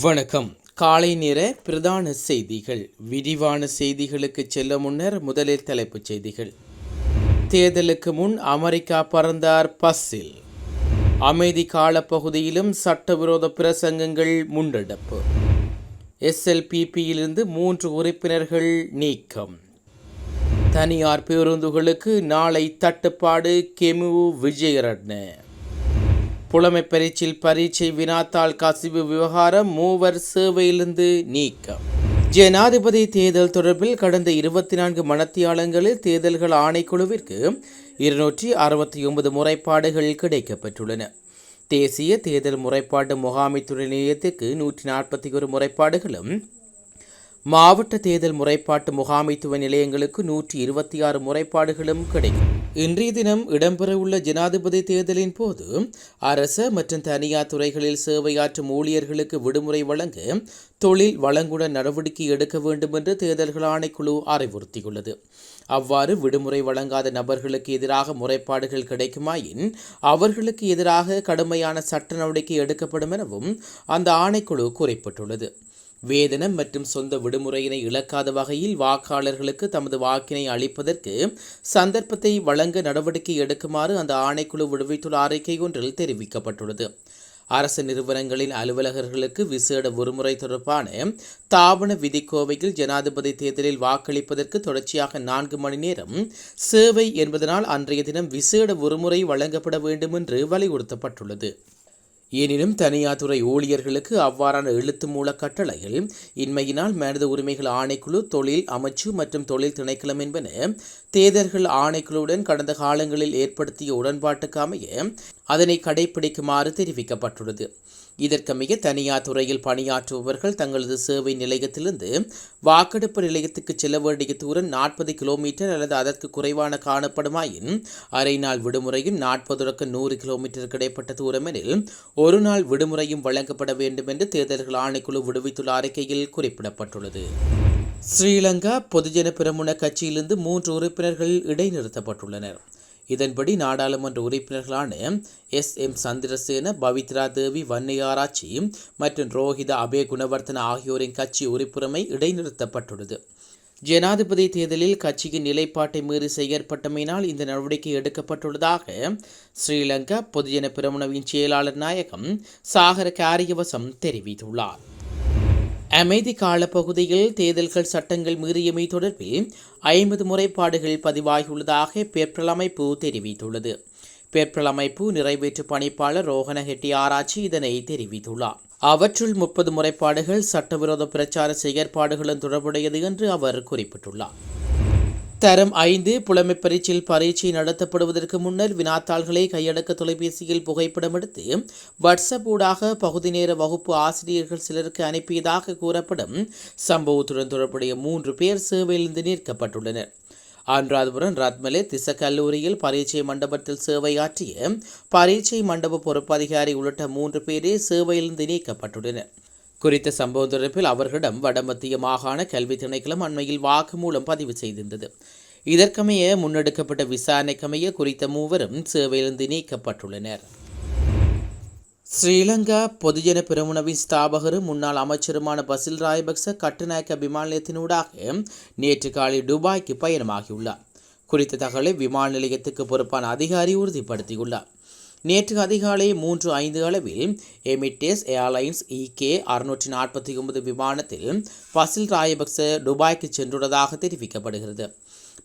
வணக்கம். காலை நேர பிரதான செய்திகள். விரிவான செய்திகளுக்கு செல்ல முன்னர் முதலில் தலைப்புச் செய்திகள். தேர்தலுக்கு முன் அமெரிக்கா பறந்தார் பஸ்ஸில். அமைதி காலப்பகுதியிலும் சட்டவிரோத பிரசங்கங்கள் முன்னெடுப்பு எஸ்எல்பிபியிலிருந்து மூன்று உறுப்பினர்கள் நீக்கம். தனியார் பேருந்துகளுக்கு நாளை தட்டுப்பாடு கெமு விஜயரட்ன. புலமை பரீட்சில் பரீட்சை வினாத்தாள் கசிவு விவகாரம் மூவர் சேவையிலிருந்து நீக்கம். ஜனாதிபதி தேர்தல் தொடர்பில் கடந்த இருபத்தி நான்கு மணத்தியாளங்களில் தேர்தல்கள் ஆணைக்குழுவிற்கு இருநூற்றி அறுபத்தி ஒன்பது முறைப்பாடுகள் கிடைக்கப்பெற்றுள்ளன. தேசிய தேர்தல் முறைப்பாட்டு முகாமைத்துறை நிலையத்துக்கு நூற்றி நாற்பத்தி ஒரு முறைப்பாடுகளும் மாவட்ட தேர்தல் முறைப்பாட்டு முகாமைத்துவ நிலையங்களுக்கு நூற்றி இருபத்தி ஆறு முறைப்பாடுகளும் கிடைக்கும். இன்றைய தினம் இடம்பெறவுள்ள ஜனாதிபதி தேர்தலின் போது அரச மற்றும் தனியார் துறைகளில் சேவையாற்றும் ஊழியர்களுக்கு விடுமுறை வழங்க தொழில் வழங்குடன் நடவடிக்கை எடுக்க வேண்டும் என்று தேர்தல்கள் ஆணைக்குழு அறிவுறுத்தியுள்ளது. அவ்வாறு விடுமுறை வழங்காத நபர்களுக்கு எதிராக முறைப்பாடுகள் கிடைக்குமாயின் அவர்களுக்கு எதிராக கடுமையான சட்ட நடவடிக்கை எடுக்கப்படும் எனவும் அந்த ஆணைக்குழு குறிப்பிட்டுள்ளது. வேதனம் மற்றும் சொந்த விடுமுறையினை இழக்காத வகையில் வாக்காளர்களுக்கு தமது வாக்கினை அளிப்பதற்கு சந்தர்ப்பத்தை வழங்க நடவடிக்கை எடுக்குமாறு அந்த ஆணைக்குழு விடுவித்துள்ள அறிக்கை ஒன்றில் தெரிவிக்கப்பட்டுள்ளது. அரசு நிறுவனங்களின் அலுவலகர்களுக்கு விசேட ஒருமுறை தொடர்பான தாபன விதிக்கோவையில் ஜனாதிபதி தேர்தலில் வாக்களிப்பதற்கு தொடர்ச்சியாக நான்கு மணி நேரம் சேவை என்பதனால் அன்றைய தினம் விசேட ஒருமுறை வழங்கப்பட வேண்டும் என்று வலியுறுத்தப்பட்டுள்ளது. எனினும் தனியார் துறை ஊழியர்களுக்கு அவ்வாறான எழுத்து மூல கட்டளைகள் இன்மையினால் மனித உரிமைகள் ஆணைக்குழு தொழில் அமைச்சு மற்றும் தொழில் திணைக்களம் என்பன தேர்தல்கள் ஆணைக்குழுவுடன் கடந்த காலங்களில் ஏற்படுத்திய உடன்பாட்டுக்கு அமைய அதனை கடைபிடிக்குமாறு தெரிவிக்கப்பட்டுள்ளது. இதற்கமைய தனியார் துறையில் பணியாற்றுபவர்கள் தங்களது சேவை நிலையத்திலிருந்து வாக்கெடுப்பு நிலையத்துக்கு செல்ல வேண்டிய தூரம் நாற்பது கிலோமீட்டர் அல்லது அதற்கு குறைவான காணப்படுமாயின் அரை நாள் விடுமுறையும் நாற்பது நூறு கிலோமீட்டர் கிடைப்பட்ட தூரம் எனில் ஒரு நாள் விடுமுறையும் வழங்கப்பட வேண்டும் என்று தேர்தல்கள் ஆணைக்குழு விடுவித்துள்ள அறிக்கையில் குறிப்பிடப்பட்டுள்ளது. ஸ்ரீலங்கா பொதுஜன பிரமுன கட்சியிலிருந்து மூன்று உறுப்பினர்கள் இடைநிறுத்தப்பட்டுள்ளனர். இதன்படி நாடாளுமன்ற உறுப்பினர்களான எஸ். எம். சந்திரசேன பவித்ரா தேவி வன்னியாராட்சி மற்றும் ரோஹித அபே குணவர்த்தன ஆகியோரின் கட்சி உறுப்புரிமை இடைநிறுத்தப்பட்டுள்ளது. ஜனாதிபதி தேர்தலில் கட்சியின் நிலைப்பாட்டை மீறி செயற்பட்டமையினால் இந்த நடவடிக்கை எடுக்கப்பட்டுள்ளதாக ஸ்ரீலங்கா பொதுஜன பிரமுனவின் செயலாளர் நாயகம் சாகர காரியவசம் தெரிவித்துள்ளார். அமைதி காலப்பகுதியில் தேர்தல்கள் சட்டங்கள் மீறியமை தொடர்பில் ஐம்பது முறைப்பாடுகள் பதிவாகியுள்ளதாக பேர்பல் அமைப்பு தெரிவித்துள்ளது. பேர்பல் அமைப்பு நிறைவேற்று பணிப்பாளர் ரோஹன ஹெட்டி ஆராய்ச்சி இதனை தெரிவித்துள்ளார். அவற்றுள் முப்பது முறைப்பாடுகள் சட்டவிரோத பிரச்சார செயற்பாடுகளுடன் தொடர்புடையது என்று அவர் குறிப்பிட்டுள்ளார். தரம் ஐந்து புலமை பரீட்சையில் பரீட்சை நடத்தப்படுவதற்கு முன்னர் வினாத்தாள்களை கையடக்க தொலைபேசியில் புகைப்படம் எடுத்து வாட்ஸ்அப் ஊடாக பகுதி நேர வகுப்பு ஆசிரியர்கள் சிலருக்கு அனுப்பியதாக கூறப்படும் சம்பவத்துடன் தொடர்புடைய மூன்று பேர் சேவையிலிருந்து நீக்கப்பட்டுள்ளனர் அனுராதபுரம் ரத்மலே திச கல்லூரியில் பரீட்சை மண்டபத்தில் சேவையாற்றிய பரீட்சை மண்டப பொறுப்பதிகாரி உள்ளிட்ட மூன்று பேரே சேவையிலிருந்து நீக்கப்பட்டுள்ளனர். குறித்த சம்பவம் தொடர்பில் அவர்களிடம் வடமத்திய மாகாண கல்வி திணைக்களம் அண்மையில் வாக்குமூலம் பதிவு செய்திருந்தது. இதற்கமைய முன்னெடுக்கப்பட்ட விசாரணைக்கமைய குறித்த மூவரும் சேவையிலிருந்து நீக்கப்பட்டுள்ளனர். ஸ்ரீலங்கா பொதுஜன பெருமுனவின் ஸ்தாபகரும் முன்னாள் அமைச்சருமான பசில் ராயபக்ச கட்டுநாயக்க விமான நிலையத்தினூடாக நேற்று காலை துபாய்க்கு பயணமாகியுள்ளார். குறித்த தகவலை விமான நிலையத்துக்கு பொறுப்பான அதிகாரி உறுதிப்படுத்தியுள்ளார். நேற்று அதிகாலை மூன்று ஐந்து அளவில் எமிட்டேஸ் ஏர்லைன்ஸ் இகே அறுநூற்றி நாற்பத்தி ஒன்பது விமானத்தில் பசில் ராயபக்ச துபாய்க்கு சென்றுள்ளதாக தெரிவிக்கப்படுகிறது.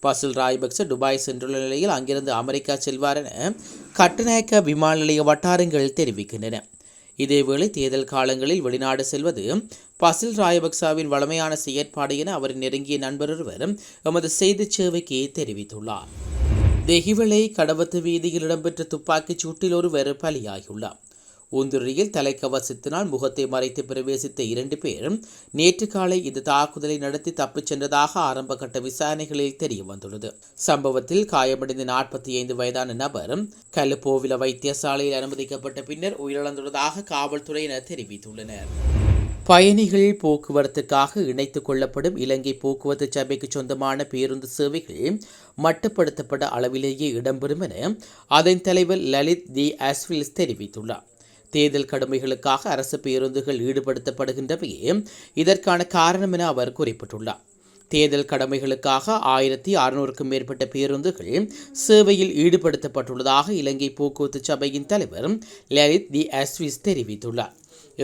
பசில் ராயபக்ச துபாய் சென்றுள்ள நிலையில் அங்கிருந்து அமெரிக்கா செல்வார் என கட்டுநாயக்க விமான நிலைய வட்டாரங்கள் தெரிவிக்கின்றன. இதேவேளை தேர்தல் காலங்களில் வெளிநாடு செல்வது பசில் ராயபக்சாவின் வளமையான செயற்பாடு என அவரின் நெருங்கிய நண்பர் ஒருவர் எமது செய்திச் சேவைக்கு தெரிவித்துள்ளார். தெஹிவளை கடவத்து வீதியில் இடம்பெற்ற துப்பாக்கிச் சூட்டில் ஒருவர் பலியாகியுள்ளார். ஊந்துரியில் தலைக்கவசத்தினால் முகத்தை மறைத்து பிரவேசித்த இரண்டு பேர் நேற்று காலை இந்த தாக்குதலை நடத்தி தப்பிச் சென்றதாக ஆரம்பகட்ட விசாரணைகளில் தெரிய வந்துள்ளது சம்பவத்தில் காயமடைந்த நாற்பத்தி ஐந்து வயதான நபர் கல்லுப்போவில வைத்தியசாலையில் அனுமதிக்கப்பட்ட பின்னர் உயிரிழந்துள்ளதாக காவல்துறையினர் தெரிவித்துள்ளனர். பயணிகள் போக்குவரத்துக்காக இணைத்துக் கொள்ளப்படும் இலங்கை போக்குவரத்து சபைக்கு சொந்தமான பேருந்து சேவைகள் மட்டுப்படுத்தப்பட்ட அளவிலேயே இடம்பெறும் என அதன் தலைவர் லலித் தி அஸ்வில்ஸ் தெரிவித்துள்ளார். தேர்தல் கடமைகளுக்காக அரசு பேருந்துகள் ஈடுபடுத்தப்படுகின்றவையே இதற்கான காரணம் என அவர் குறிப்பிட்டுள்ளார். தேர்தல் கடமைகளுக்காக ஆயிரத்தி அறுநூறுக்கும் மேற்பட்ட பேருந்துகள் சேவையில் ஈடுபடுத்தப்பட்டுள்ளதாக இலங்கை போக்குவரத்து சபையின் தலைவர் லலித் தி அஸ்விஸ் தெரிவித்துள்ளார்.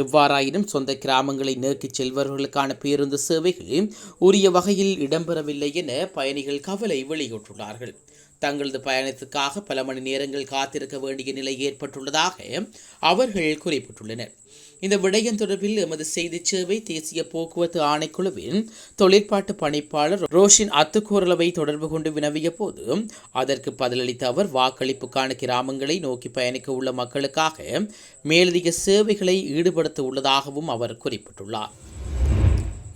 எவ்வாறாயினும் சொந்த கிராமங்களை நோக்கிச் செல்பவர்களுக்கான பேருந்து சேவைகள் உரிய வகையில் இடம்பெறவில்லை என பயணிகள் கவலை வெளியிட்டுள்ளார்கள். தங்களது பயணத்துக்காக பல மணி நேரங்கள் காத்திருக்க வேண்டிய நிலை ஏற்பட்டுள்ளதாக அவர்கள் குறிப்பிட்டுள்ளனர். இந்த விடயம் தொடர்பில் எமது செய்தி சேவை தேசிய போக்குவரத்து ஆணைக்குழுவின் தொழிற்பாட்டு பணிப்பாளர் ரோஷின் அத்துக்கூறலவை தொடர்பு கொண்டு வினவிய போது அதற்கு பதிலளித்த அவர் வாக்களிப்புக்கான கிராமங்களை நோக்கி பயணிக்க உள்ள மக்களுக்காக மேலதிக சேவைகளை ஈடுபடுத்த உள்ளதாகவும் அவர் குறிப்பிட்டுள்ளார்.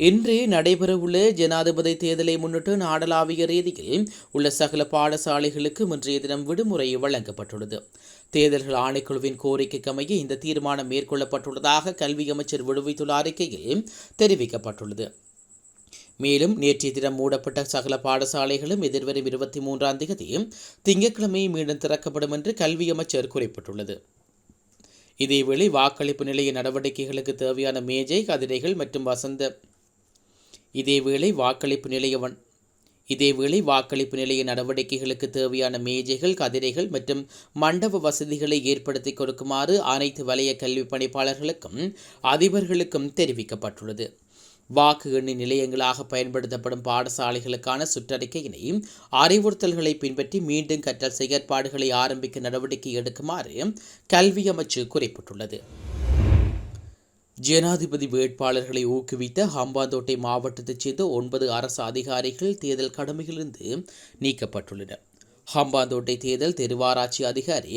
இன்று நடைபெறவுள்ள ஜனாதிபதி தேர்தலை முன்னிட்டு நாடளாவிய ரீதியில் உள்ள சகல பாடசாலைகளுக்கு இன்றைய தினம் விடுமுறை வழங்கப்பட்டுள்ளது. தேர்தல்கள் ஆணைக்குழுவின் கோரிக்கைக்கு அமைய இந்த தீர்மானம் மேற்கொள்ளப்பட்டுள்ளதாக கல்வி அமைச்சர் விடுவித்துள்ள அறிக்கையில் தெரிவிக்கப்பட்டுள்ளது. மேலும் நேற்றைய தினம் மூடப்பட்ட சகல பாடசாலைகளும் எதிர்வரும் இருபத்தி மூன்றாம் தேதி திங்கட்கிழமை மீண்டும் திறக்கப்படும் என்று கல்வி அமைச்சர் குறிப்பிட்டுள்ளது. இதேவேளை வாக்களிப்பு நிலைய நடவடிக்கைகளுக்கு தேவையான மேஜை கதிரைகள் மற்றும் வசந்த இதேவேளை வாக்களிப்பு நிலைய இதேவேளை வாக்களிப்பு நிலைய நடவடிக்கைகளுக்கு தேவையான மேஜைகள் கதிரைகள் மற்றும் மண்டப வசதிகளை ஏற்படுத்தி கொடுக்குமாறு அனைத்து வலய கல்வி பணிப்பாளர்களுக்கும் அதிபர்களுக்கும் தெரிவிக்கப்பட்டுள்ளது. வாக்கு எண்ணி நிலையங்களாக பயன்படுத்தப்படும் பாடசாலைகளுக்கான சுற்றறிக்கையினை அறிவுறுத்தல்களை பின்பற்றி மீண்டும் கற்றல் செயற்பாடுகளை ஆரம்பிக்க நடவடிக்கை எடுக்குமாறு கல்வி அமைச்சு குறிப்பிட்டுள்ளது. ஜனாதிபதி வேட்பாளர்களை ஊக்குவித்த ஹம்பாந்தோட்டை மாவட்டத்தைச் சேர்ந்த ஒன்பது அரசு அதிகாரிகள் தேர்தல் கடமையிலிருந்து நீக்கப்பட்டுள்ளனர். ஹம்பாந்தோட்டை தேர்தல் தெருவாராட்சி அதிகாரி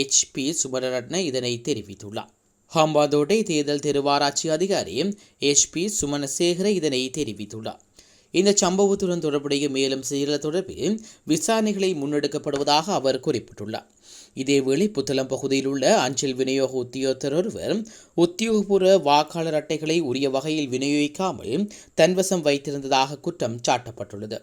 எச். பி. சுமரரட்ன இதனை தெரிவித்துள்ளார். ஹம்பாந்தோட்டை தேர்தல் தெருவாராட்சி அதிகாரி எச். பி. சுமனசேகர இதனை தெரிவித்துள்ளார். இந்த சம்பவத்துடன் தொடர்புடைய மேலும் செயல தொடர்பில் விசாரணைகளை முன்னெடுக்கப்படுவதாக அவர் குறிப்பிட்டுள்ளார். இதேவேளை புத்தளம் பகுதியில் உள்ள அஞ்சல் விநியோக உத்தியோகத்தர் ஒருவர் உத்தியோகபூர்வ வாக்காளர் அட்டைகளை உரிய வகையில் விநியோகிக்காமல் தன்வசம் வைத்திருந்ததாக குற்றம் சாட்டப்பட்டுள்ளது.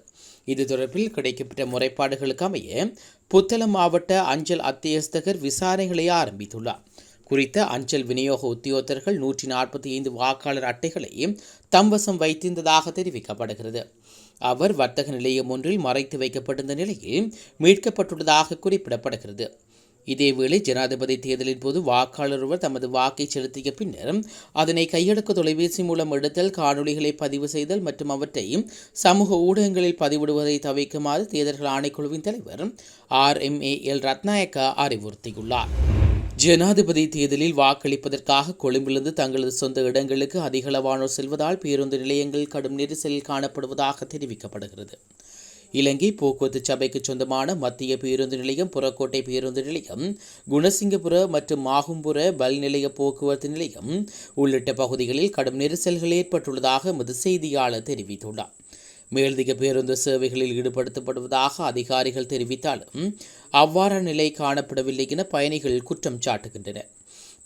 இது தொடர்பில் கிடைக்கப்பட்ட முறைப்பாடுகளுக்கு அமைய புத்தளம் மாவட்ட அஞ்சல் அத்தியஸ்தகர் விசாரணைகளை ஆரம்பித்துள்ளார். குறித்த அஞ்சல் விநியோக உத்தியோகத்தர்கள் நூற்றி நாற்பத்தி ஐந்து வாக்காளர் அட்டைகளை தம்வசம் வைத்திருந்ததாக தெரிவிக்கப்படுகிறது. அவர் வர்த்தக நிலையம் ஒன்றில் மறைத்து வைக்கப்பட்டிருந்த நிலையில் மீட்கப்பட்டுள்ளதாக குறிப்பிடப்படுகிறது. இதேவேளை ஜனாதிபதி தேர்தலின் போது வாக்காளர் ஒருவர் தமது வாக்கை செலுத்திய பின்னர் அதனை கையடக்க தொலைபேசி மூலம் எடுத்தல் காணொலிகளை பதிவு செய்தல் மற்றும் அவற்றை சமூக ஊடகங்களில் பதிவிடுவதை தவிர்க்குமாறு தேர்தல்கள் ஆணைக்குழுவின் தலைவர் R M A L Rathnayake அறிவுறுத்தியுள்ளார். ஜனாதிபதி தேர்தலில் வாக்களிப்பதற்காக கொழும்பிலிருந்து தங்களது சொந்த இடங்களுக்கு அதிகளவானோர் செல்வதால் பேருந்து நிலையங்கள் கடும் நெரிசலில் காணப்படுவதாக தெரிவிக்கப்படுகிறது. இலங்கை போக்குவரத்து சபைக்கு சொந்தமான மத்திய பேருந்து நிலையம் புறக்கோட்டை பேருந்து நிலையம் குணசிங்கபுர மற்றும் மாகும்புர பல் நிலைய போக்குவரத்து நிலையம் உள்ளிட்ட பகுதிகளில் கடும் நெரிசல்கள் ஏற்பட்டுள்ளதாக எமது செய்தியாளர் தெரிவித்துள்ளார். மேலதிக பேருந்து சேவைகளில் ஈடுபடுத்தப்படுவதாக அதிகாரிகள் தெரிவித்தாலும் அவ்வாறான நிலை காணப்படவில்லை என பயணிகள் குற்றம் சாட்டுகின்றனர்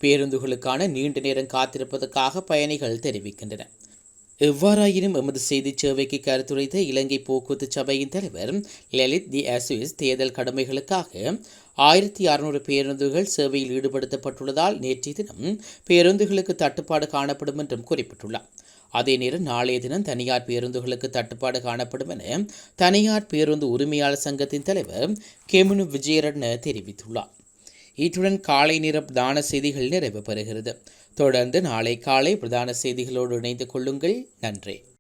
பேருந்துகளுக்கான நீண்ட நேரம் காத்திருப்பதற்காக பயணிகள் தெரிவிக்கின்றனர் எவ்வாறாயினும் எமது செய்தி சேவைக்கு கருத்துரைத்த இலங்கை போக்குவரத்து சபையின் தலைவர் லலித் தி அசுவிஸ் தேர்தல் கடமைகளுக்காக ஆயிரத்தி அறுநூறு பேருந்துகள் சேவையில் ஈடுபடுத்தப்பட்டுள்ளதால் நேற்றைய தினம் பேருந்துகளுக்கு தட்டுப்பாடு காணப்படும் என்றும் குறிப்பிட்டுள்ளார். அதே நேரம் நாளைய தினம் தனியார் பேருந்துகளுக்கு தட்டுப்பாடு காணப்படும் என தனியார் பேருந்து உரிமையாளர் சங்கத்தின் தலைவர் கெமுனு விஜயரட்ன தெரிவித்துள்ளார். இத்துடன் காலை நிற பிரதான செய்திகள் நிறைவு பெறுகிறது. தொடர்ந்து நாளை காலை பிரதான செய்திகளோடு இணைந்து கொள்ளுங்கள். நன்றி.